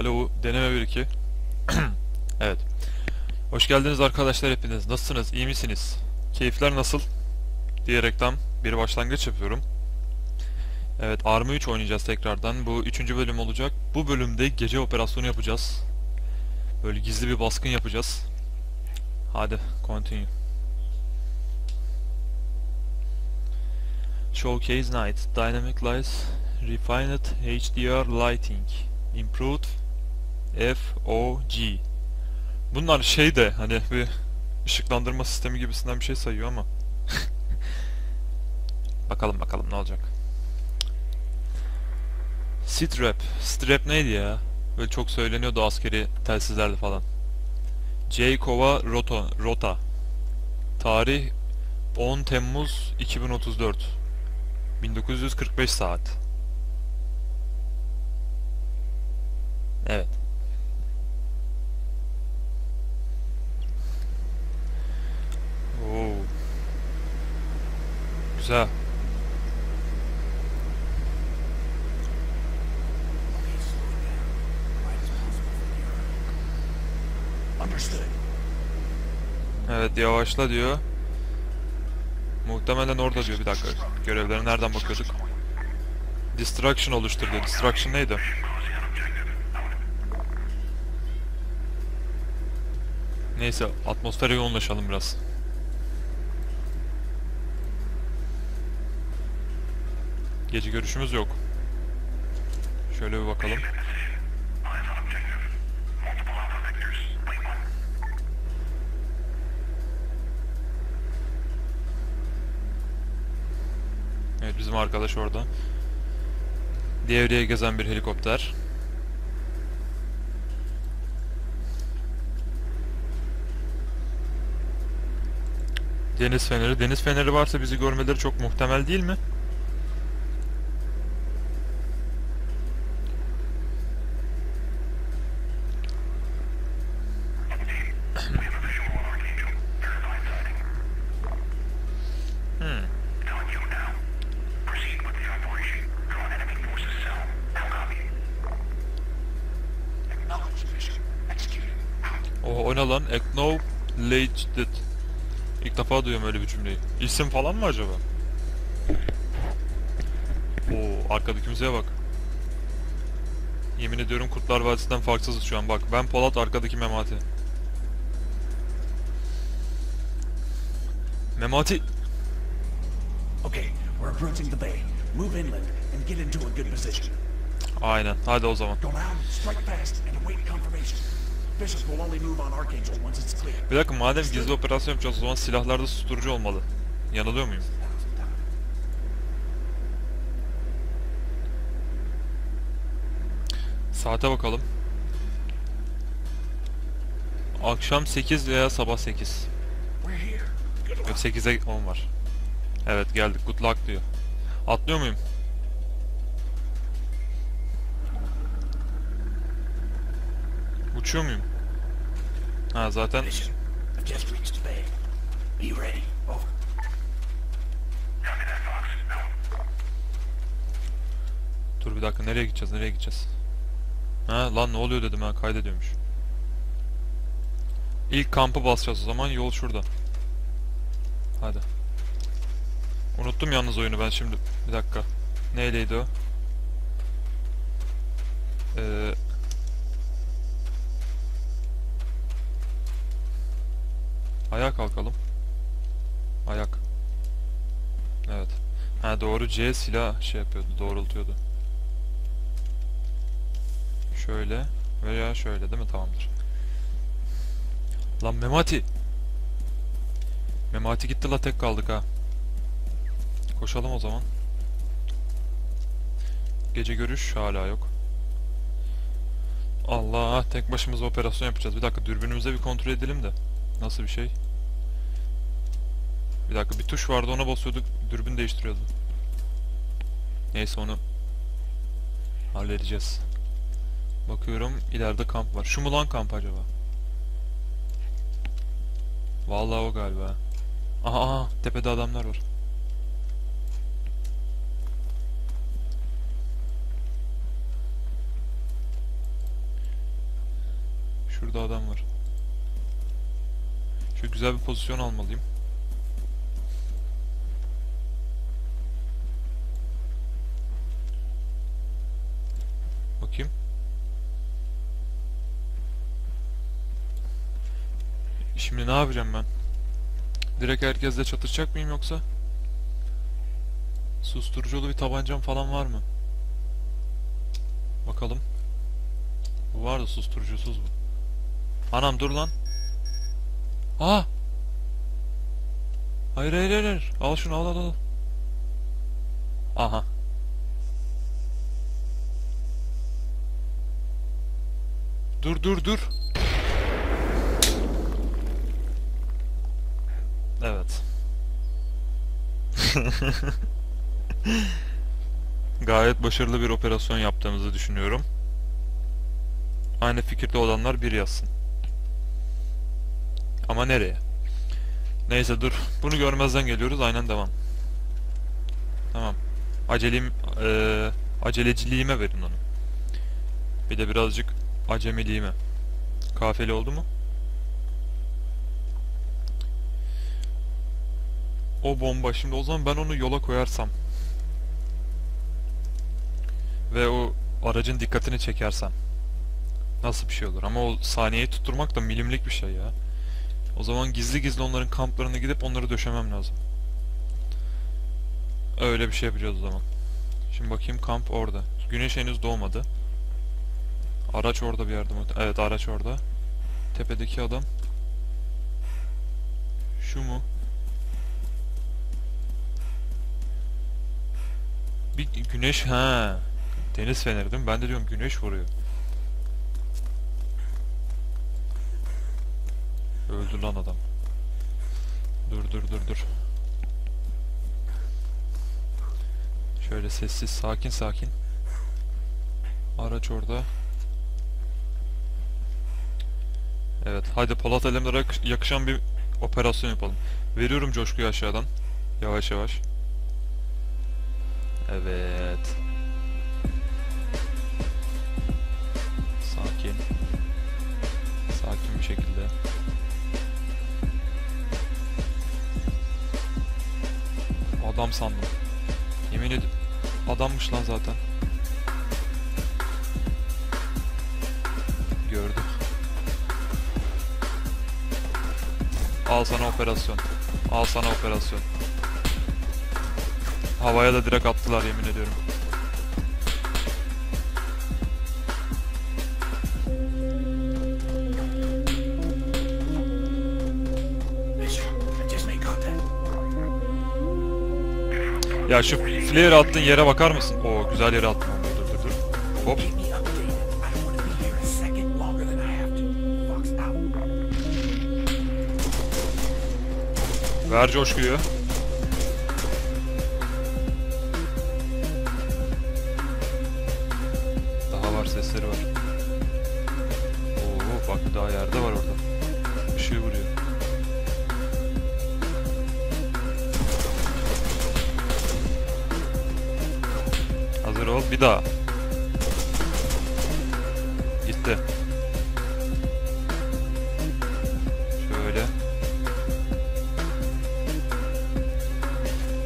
Alo, deneme 1 2. evet. Hoş geldiniz arkadaşlar hepiniz. Nasılsınız? İyi misiniz? Keyifler nasıl? Diyerekten bir başlangıç yapıyorum. Evet, Arma 3 oynayacağız tekrardan. Bu üçüncü bölüm olacak. Bu bölümde gece operasyonu yapacağız. Böyle gizli bir baskın yapacağız. Hadi, continue. Showcase Night, Dynamic Lights, Refined HDR Lighting, Improved FOG. Bunlar şey de hani bir ışıklandırma sistemi gibisinden bir şey sayıyor ama. bakalım bakalım ne olacak. Strap. Strap neydi ya? Böyle çok söyleniyordu askeri telsizlerde falan. J-Kova Rota, Rota. Tarih 10 Temmuz 2034. 1945 saat. Evet. Oo. Understood. Evet yavaşla diyor. Muhtemelen orada diyor bir dakika. Görevlere nereden bakıyorduk? Distraction oluştur. Distraction neydi? Neyse atmosfere yoğunlaşalım biraz. Gece görüşümüz yok. Şöyle bir bakalım. Evet bizim arkadaş orada. Devreye gezen bir helikopter. Deniz feneri. Deniz feneri varsa bizi görmeleri çok muhtemel değil mi? O, o ne lan? Acknowledged. İlk defa duyuyorum öyle bir cümleyi. İsim falan mı acaba? Oo, arkadaki müziğe bak. Yemin ediyorum Kurtlar Vadisi'nden farksızız şu an bak. Ben Polat arkadaki Memati. Memati Okay, we're approaching the bay. Move inland and get into a good position. Aynen. Hadi o zaman. Go down, strike fast, and await confirmation. Bir dakika madem gizli operasyon yapacağız o zaman silahlarda susturucu olmalı. Yanılıyor muyum? Saate bakalım. Akşam 8 veya sabah 8. We're here. Good Yok luck. 8'e 10 var. Evet geldik. Good luck diyor. Atlıyor muyum? Uçuyor muyum? Ha zaten. Dur bir dakika nereye gideceğiz nereye gideceğiz? Ha lan ne oluyor dedim ha kaydediyormuş. İlk kampı basacağız o zaman yol şurada. Hadi. Unuttum yalnız oyunu ben şimdi. Bir dakika. Neyleydi o? Ee... Ayağa kalkalım. Ayak. Evet. Ha doğru C silah şey yapıyordu, doğrultuyordu. Şöyle veya şöyle değil mi? Tamamdır. Lan Memati! Memati gitti la tek kaldık ha. Koşalım o zaman. Gece görüş hala yok. Allah tek başımıza operasyon yapacağız. Bir dakika dürbünümüze bir kontrol edelim de. Nasıl bir şey? Bir dakika bir tuş vardı ona basıyorduk dürbün değiştiriyordu. Neyse onu halledeceğiz. Bakıyorum ileride kamp var. Şu mu kamp acaba? Vallahi o galiba. Aha, aha tepede adamlar var. Şurada adam var. Şu güzel bir pozisyon almalıyım. Bakayım. Şimdi ne yapacağım ben? Direkt herkesle çatışacak mıyım yoksa? Susturuculu bir tabancam falan var mı? Bakalım. Bu var da susturucusuz bu. Anam dur lan. Aa! Hayır hayır hayır, hayır. Al şunu al al al. Aha. Dur dur dur. Evet. Gayet başarılı bir operasyon yaptığımızı düşünüyorum. Aynı fikirde olanlar bir yazsın. Ama nereye? Neyse dur. Bunu görmezden geliyoruz. Aynen devam. Tamam. Acelim, eee aceleciliğime verin onu. Bir de birazcık acemiliğime. Kafeli oldu mu? O bomba. Şimdi o zaman ben onu yola koyarsam ve o aracın dikkatini çekersem nasıl bir şey olur? Ama o saniyeyi tutturmak da milimlik bir şey ya. O zaman gizli gizli onların kamplarına gidip onları döşemem lazım. Öyle bir şey yapacağız o zaman. Şimdi bakayım kamp orada. Güneş henüz doğmadı. Araç orada bir yerde. Evet araç orada. Tepedeki adam. Şu mu? Bir güneş ha. Deniz feneri değil mi? Ben de diyorum güneş vuruyor. Öldü lan adam. Dur dur dur dur. Şöyle sessiz, sakin sakin. Araç orada. Evet, hadi Polat Alemdar'a yakış- yakışan bir operasyon yapalım. Veriyorum coşkuyu aşağıdan. Yavaş yavaş. Evet. Sakin. Sakin bir şekilde. Adam sandım. Yemin ederim adammış lan zaten. Gördüm. Al sana operasyon. Al sana operasyon. Havaya da direkt attılar yemin ediyorum. Ya şu flare attığın yere bakar mısın? Oo güzel yere attın. Dur dur dur. Hop. Keep me ol bir daha. Gitti. Şöyle.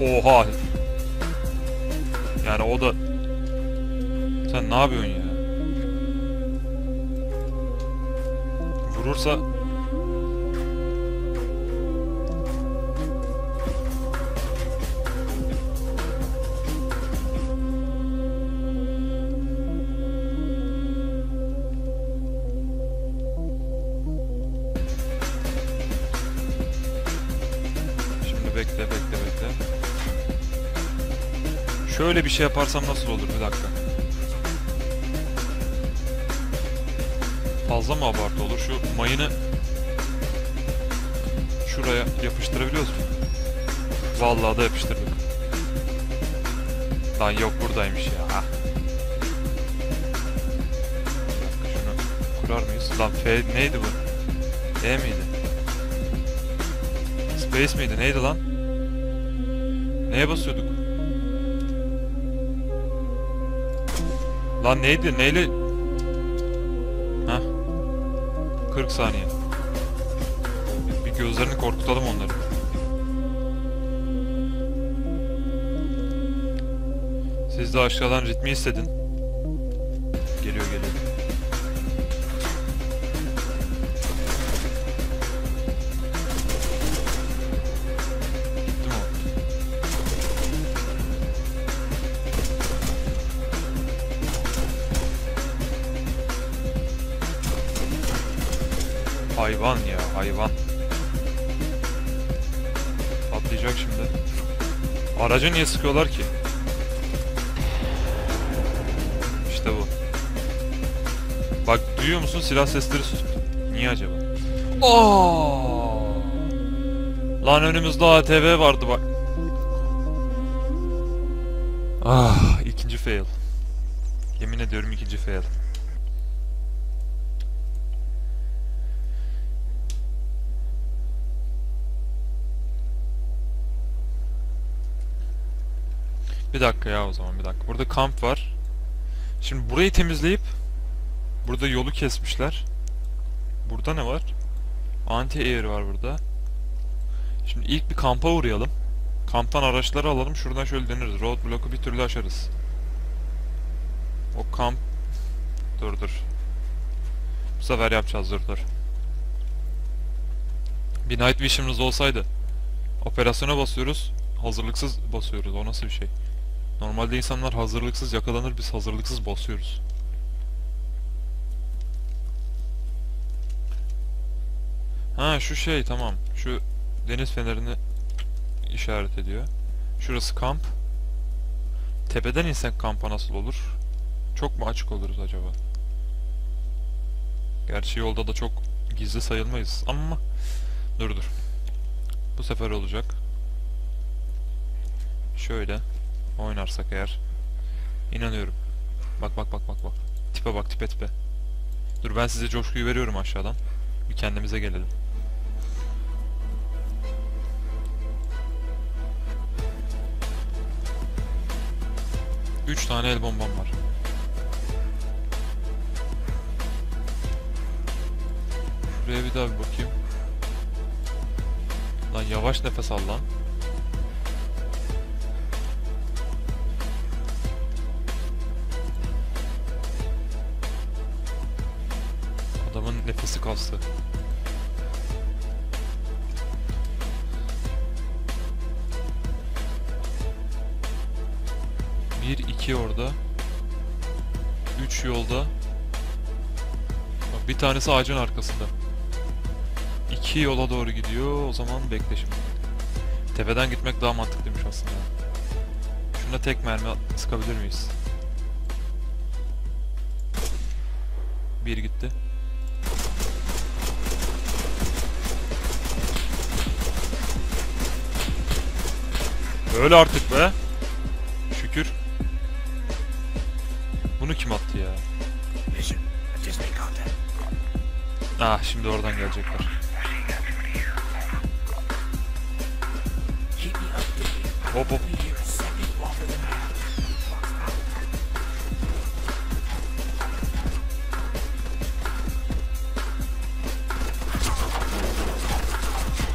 Oha. Yani o da... Sen ne yapıyorsun ya? Vurursa... Şöyle bir şey yaparsam nasıl olur bir dakika. Fazla mı abartı olur? Şu mayını şuraya yapıştırabiliyoruz mu? Vallahi da yapıştırdık. Lan yok buradaymış ya. Dakika, Şunu kurar mıyız? Lan F neydi bu? E miydi? Space miydi? Neydi lan? Neye basıyorduk? Lan neydi? Neyle? Hah. 40 saniye. Bir gözlerini korkutalım onları. Siz de aşağıdan ritmi hissedin. Aracı niye sıkıyorlar ki? İşte bu. Bak duyuyor musun silah sesleri sus. Niye acaba? Oo! Lan önümüzde ATV vardı bak. Ah ikinci fail. Yemin ediyorum ikinci fail. Bir dakika ya o zaman bir dakika. Burada kamp var. Şimdi burayı temizleyip burada yolu kesmişler. Burada ne var? Anti air var burada. Şimdi ilk bir kampa uğrayalım. Kamptan araçları alalım. Şuradan şöyle deneriz. Roadblock'u bir türlü aşarız. O kamp... Dur dur. Bu sefer yapacağız dur dur. Bir Night Vision'ımız olsaydı. Operasyona basıyoruz. Hazırlıksız basıyoruz. O nasıl bir şey? Normalde insanlar hazırlıksız yakalanır. Biz hazırlıksız basıyoruz. Ha şu şey tamam. Şu deniz fenerini işaret ediyor. Şurası kamp. Tepeden insek kampa nasıl olur? Çok mu açık oluruz acaba? Gerçi yolda da çok gizli sayılmayız ama dur dur. Bu sefer olacak. Şöyle oynarsak eğer inanıyorum. Bak bak bak bak bak. Tipe bak tipe tipe. Dur ben size coşkuyu veriyorum aşağıdan. Bir kendimize gelelim. Üç tane el bombam var. Şuraya bir daha bir bakayım. Lan yavaş nefes al lan. Nefesi kastı. Bir, iki orada. Üç yolda. Bak bir tanesi ağacın arkasında. İki yola doğru gidiyor. O zaman bekle şimdi. Tepeden gitmek daha mantıklıymış aslında. Şuna tek mermi sıkabilir miyiz? Bir gitti. Öyle artık be. Şükür. Bunu kim attı ya? Ah şimdi oradan gelecekler. Hop hop.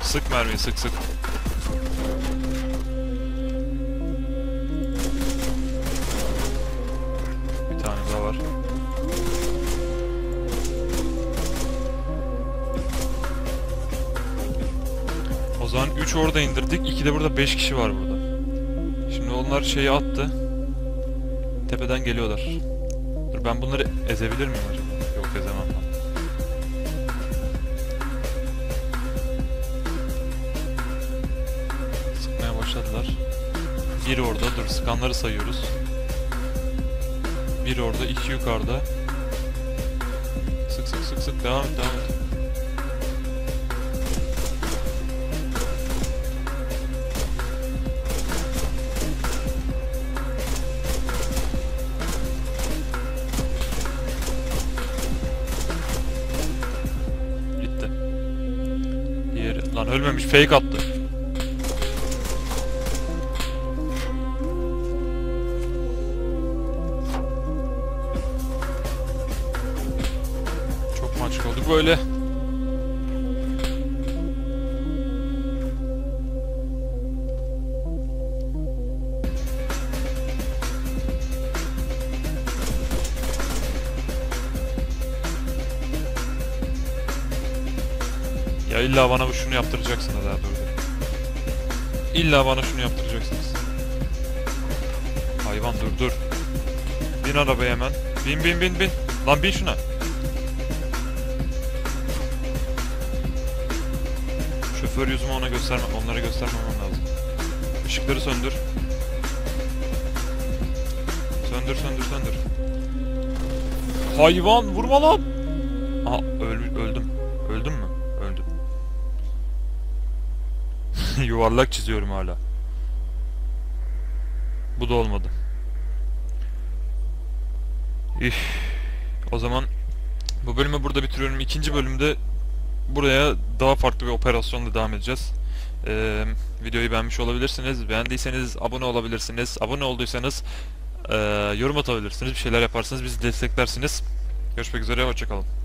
Sık mermiyi sık sık. 3 orada indirdik. 2 de burada 5 kişi var burada. Şimdi onlar şeyi attı. Tepeden geliyorlar. Dur ben bunları ezebilir miyim acaba? Yok ezemem lan. Sıkmaya başladılar. Biri orada. Dur sıkanları sayıyoruz. Biri orada. iki yukarıda. Sık sık sık sık. Devam et devam et. Lan ölmemiş. Fake attı. Çok maç olduk böyle. Ya illa bana şunu yaptıracaksınız ha dur dur. İlla bana şunu yaptıracaksınız. Hayvan dur dur. Bin arabaya hemen. Bin bin bin bin. Lan bin şuna. Şoför yüzümü ona gösterme, onlara göstermemem lazım. Işıkları söndür. Söndür söndür söndür. Hayvan vurma lan. Yuvarlak çiziyorum hala. Bu da olmadı. Üf. O zaman bu bölümü burada bitiriyorum. İkinci bölümde buraya daha farklı bir operasyonla devam edeceğiz. Ee, videoyu beğenmiş olabilirsiniz. Beğendiyseniz abone olabilirsiniz. Abone olduysanız ee, yorum atabilirsiniz. Bir şeyler yaparsınız. Bizi desteklersiniz. Görüşmek üzere. Hoşçakalın.